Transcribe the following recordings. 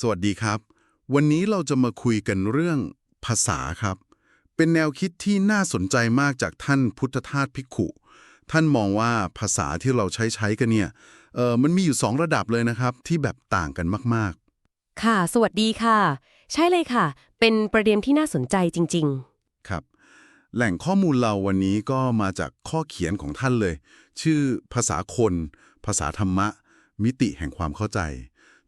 สวัสดีครับ วันนี้เราจะมาคุยกันเรื่องภาษาครับ เป็นแนวคิดที่น่าสนใจมากจากท่านพุทธทาสภิกขุ ท่านมองว่าภาษาที่เราใช้ใช้กันเนี่ยเออมันมีอยู่สองระดับเลยนะครับที่แบบต่างกันมากค่ะ สวัสดีค่ะ ใช่เลยค่ะ เป็นประเด็นที่น่าสนใจจริง ๆ ครับ แหล่งข้อมูลเราวันนี้ก็มาจากข้อเขียนของท่านเลย ชื่อภาษาคน ภาษาธรรมะ มิติแห่งความเข้าใจ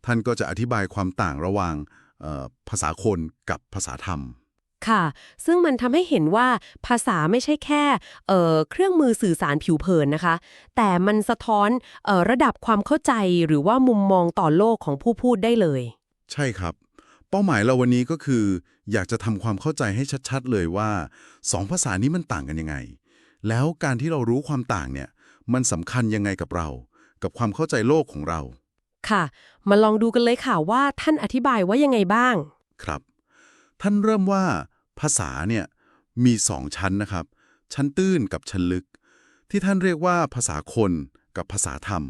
ท่านก็จะอธิบายความต่างระหว่างเอ่อภาษาคนกับภาษาธรรมๆค่ะ ซึ่งมันทำให้เห็นว่าภาษาไม่ใช่แค่เอ่อเครื่องมือสื่อสารผิวเผินนะคะ แต่มันสะท้อนเอ่อระดับความเข้าใจหรือว่ามุมมองต่อโลกของผู้พูดได้เลย ใช่ครับ เป้าหมายเราวันนี้ก็คือ อยากจะทำความเข้าใจให้ชัดๆ เลยว่าสองภาษานี้มันต่างกันยังไง แล้วการที่เรารู้ความต่างเนี่ย มันสำคัญยังไงกับเรา กับความเข้าใจโลกของเรา ค่ะ มาลองดูกันเลยค่ะว่าท่านอธิบายว่ายังไงบ้าง ครับ ท่านเริ่มว่าภาษาเนี่ยมีสองชั้นนะครับ ชั้นตื้นกับชั้นลึก ที่ท่านเรียกว่าภาษาคนกับภาษาธรรม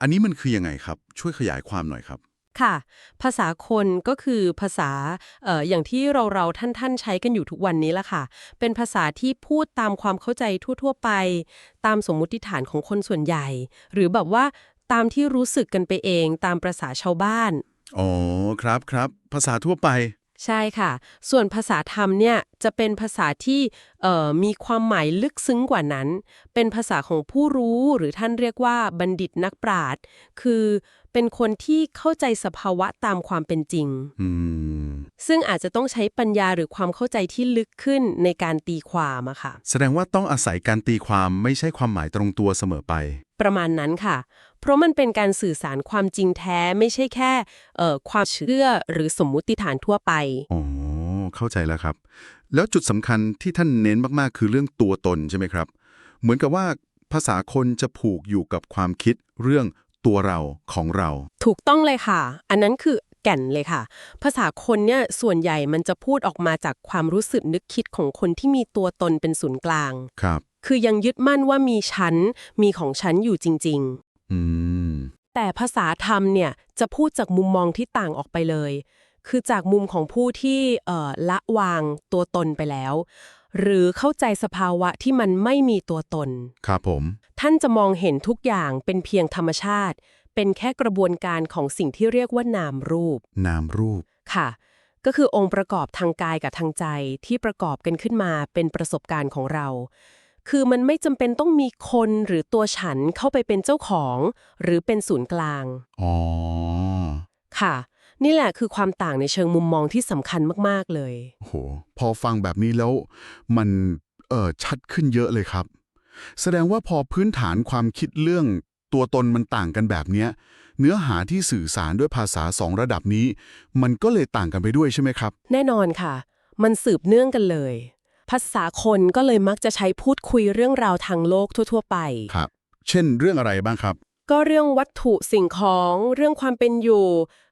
อันนี้มันคือยังไงครับ ช่วยขยายความหน่อยครับค่ะ ภาษาคนก็คือภาษาเอ่ออย่างที่เราเราท่านท่านๆใช้กันอยู่ทุกวันนี้ละค่ะ เป็นภาษาที่พูดตามความเข้าใจทั่ว ๆ ไป ตามสมมุติฐานของคนส่วนใหญ่ หรือแบบว่า ตามที่รู้สึกกันไปเองตามประษาชาวบ้าน อ๋อครับครับภาษาทั่วไป ใช่ค่ะ ส่วนภาษาธรรมเนี่ยจะเป็นภาษาที่เอ่อมีความหมายลึกซึ้งกว่านั้น เป็นภาษาของผู้รู้หรือท่านเรียกว่าบัณฑิตนักปราชญ์คือเป็นคนที่เข้าใจสภาวะตามความเป็นจริงอืมซึ่งอาจจะต้องใช้ปัญญาหรือความเข้าใจที่ลึกขึ้นในการตีความอะค่ะ แสดงว่าต้องอาศัยการตีความไม่ใช่ความหมายตรงตัวเสมอไป ประมาณนั้นค่ะ เพราะมันเป็นการสื่อสารความจริงแท้ไม่ใช่แค่เอ่อความเชื่อหรือสมมุติฐานทั่วไป อ๋อ เข้าใจแล้วครับ แล้วจุดสำคัญที่ท่านเน้นมากๆ คือเรื่องตัวตนใช่ไหมครับ เหมือนกับว่าภาษาคนจะผูกอยู่กับความคิดเรื่องตัวเราของเรา ถูกต้องเลยค่ะ อันนั้นคือแก่นเลยค่ะ ภาษาคนเนี่ยส่วนใหญ่มันจะพูดออกมาจากความรู้สึกนึกคิดของคนที่มีตัวตนเป็นศูนย์กลาง ครับ คือยังยึดมั่นว่ามีฉัน มีของฉันอยู่จริง อืมๆแต่ภาษาธรรมเนี่ยจะพูดจากมุมมองที่ต่างออกไปเลย คือจากมุมของผู้ที่เอ่อละวางตัวตนไปแล้ว หรือเข้าใจสภาวะที่มันไม่มีตัวตน ครับผม ท่านจะมองเห็นทุกอย่างเป็นเพียงธรรมชาติ เป็นแค่กระบวนการของสิ่งที่เรียกว่านามรูป นามรูป ค่ะ ก็คือองค์ประกอบทางกายกับทางใจที่ประกอบกันขึ้นมาเป็นประสบการณ์ของเรา คือมันไม่จำเป็นต้องมีคนหรือตัวฉันเข้าไปเป็นเจ้าของ หรือเป็นศูนย์กลาง อ๋อ ค่ะ นี่แหละคือความต่างในเชิงมุมมองที่สำคัญมาก ๆ เลย โห พอฟังแบบนี้แล้วมันเออชัดขึ้นเยอะเลยครับ แสดงว่าพอพื้นฐานความคิดเรื่องตัวตนมันต่างกันแบบเนี้ย เนื้อหาที่สื่อสารด้วยภาษาสองระดับนี้ มันก็เลยต่างกันไปด้วยใช่ไหมครับ แน่นอนค่ะ มันสืบเนื่องกันเลย ภาษาคนก็เลยมักจะใช้พูดคุยเรื่องราวทางโลกทั่ว ๆ ไป ครับ เช่นเรื่องอะไรบ้างครับ ก็เรื่องวัตถุสิ่งของ เรื่องความเป็นอยู่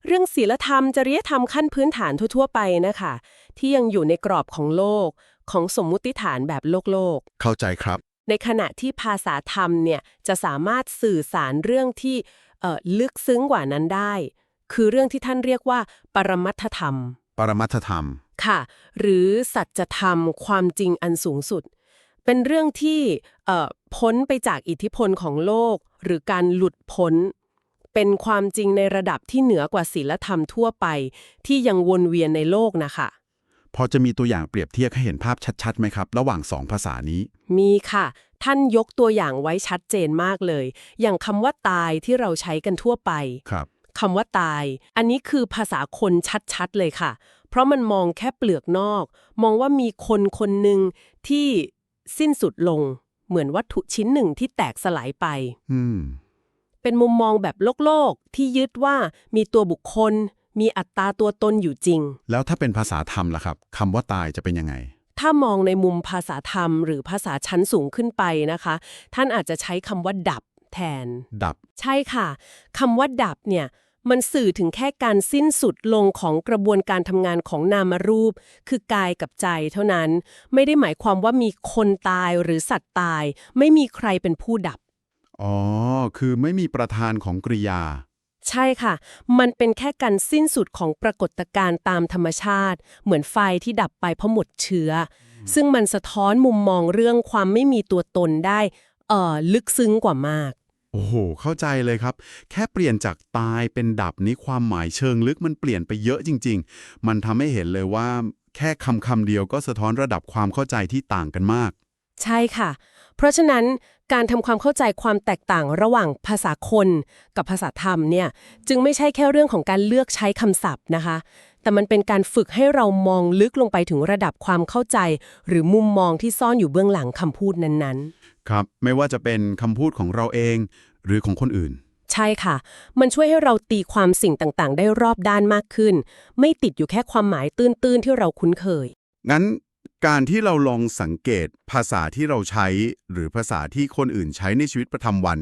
เรื่องศีลธรรมจริยธรรมขั้นพื้นฐานทั่ว ๆ ไปนะคะ ที่ยังอยู่ในกรอบของโลก ของสมมุติฐานแบบโลกโลก เข้าใจครับ ในขณะที่ภาษาธรรมเนี่ยจะสามารถสื่อสารเรื่องที่เอ่อลึกซึ้งกว่านั้นได้ คือเรื่องที่ท่านเรียกว่า ปรมัตถธรรม ปรมัตถธรรม ค่ะ หรือสัจธรรมความจริงอันสูงสุด เป็นเรื่องที่เอ่อพ้นไปจากอิทธิพลของโลก หรือการหลุดพ้น เป็นความจริงในระดับที่เหนือกว่าศีลธรรมทั่วไป ที่ยังวนเวียนในโลกนะคะพอจะมีตัวอย่างเปรียบเทียบให้เห็นภาพชัดๆไหมครับ ระหว่างสองภาษานี้ มีค่ะ ท่านยกตัวอย่างไว้ชัดเจนมากเลย อย่างคำว่าตายที่เราใช้กันทั่วไปครับคำว่าตาย อันนี้คือภาษาคนชัดๆเลยค่ะ เพราะมันมองแค่เปลือกนอก มองว่ามีคนคนหนึ่งที่สิ้นสุดลง เหมือนวัตถุชิ้นหนึ่งที่แตกสลายไปอืมเป็นมุมมองแบบโลกโลกๆที่ยึดว่ามีตัวบุคคล มีอัตตาตัวตนอยู่จริง แล้วถ้าเป็นภาษาธรรมล่ะครับคำว่าตายจะเป็นยังไงถ้ามองในมุมภาษาธรรม หรือภาษาชั้นสูงขึ้นไปนะคะ ท่านอาจจะใช้คำว่าดับแทน ดับ ใช่ค่ะคำว่าดับเนี่ย มันสื่อถึงแค่การสิ้นสุดลงของกระบวนการทำงานของนามรูป คือกายกับใจเท่านั้น ไม่ได้หมายความว่ามีคนตายหรือสัตว์ตาย ไม่มีใครเป็นผู้ดับ อ๋อ คือไม่มีประธานของกริยา ใช่ค่ะ มันเป็นแค่การสิ้นสุดของปรากฏการณ์ตามธรรมชาติ เหมือนไฟที่ดับไปเพราะหมดเชื้ออซึ่งมันสะท้อนมุมมองเรื่องความไม่มีตัวตนได้ เอ่อ ลึกซึ้งกว่ามาก โอ้โห เข้าใจเลยครับ แค่เปลี่ยนจากตายเป็นดับนี้ความหมายเชิงลึกมันเปลี่ยนไปเยอะจริง ๆ มันทำให้เห็นเลยว่า แค่คำคำเดียวก็สะท้อนระดับความเข้าใจที่ต่างกันมาก ใช่ค่ะ เพราะฉะนั้นการทำความเข้าใจความแตกต่างระหว่างภาษาคนกับภาษาธรรมเนี่ยจึงไม่ใช่แค่เรื่องของการเลือกใช้คำศัพท์นะคะ แต่มันเป็นการฝึกให้เรามองลึกลงไปถึงระดับความเข้าใจ หรือมุมมองที่ซ่อนอยู่เบื้องหลังคำพูดนั้นๆ ครับ ไม่ว่าจะเป็นคำพูดของเราเอง หรือของคนอื่น ใช่ค่ะ มันช่วยให้เราตีความสิ่งต่างๆ ได้รอบด้านมากขึ้น ไม่ติดอยู่แค่ความหมายตื้นๆที่เราคุ้นเคย งั้น การที่เราลองสังเกตภาษาที่เราใช้ หรือภาษาที่คนอื่นใช้ในชีวิตประจำวัน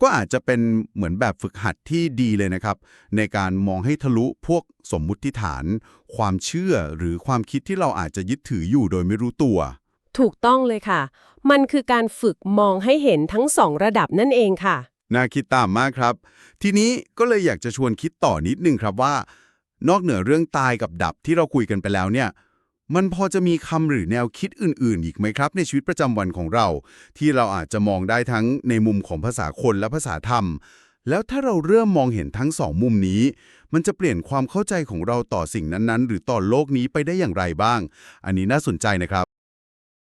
ก็อาจจะเป็นเหมือนแบบฝึกหัดที่ดีเลยนะครับ ในการมองให้ทะลุพวกสมมุติฐาน ความเชื่อหรือความคิดที่เราอาจจะยึดถืออยู่โดยไม่รู้ตัว ถูกต้องเลยค่ะ มันคือการฝึกมองให้เห็นทั้งสองระดับนั่นเองค่ะ น่าคิดตามมากครับ ทีนี้ก็เลยอยากจะชวนคิดต่อนิดนึงครับว่า นอกเหนือเรื่องตายกับดับที่เราคุยกันไปแล้วเนี่ย มันพอจะมีคำหรือแนวคิดอื่น ๆ อีกไหมครับ ในชีวิตประจำวันของเรา ที่เราอาจจะมองได้ทั้งในมุมของภาษาคนและภาษาธรรม แล้วถ้าเราเริ่มมองเห็นทั้งสองมุมนี้ มันจะเปลี่ยนความเข้าใจของเราต่อสิ่งนั้น ๆ หรือต่อโลกนี้ไปได้อย่างไรบ้าง อันนี้น่าสนใจนะครับ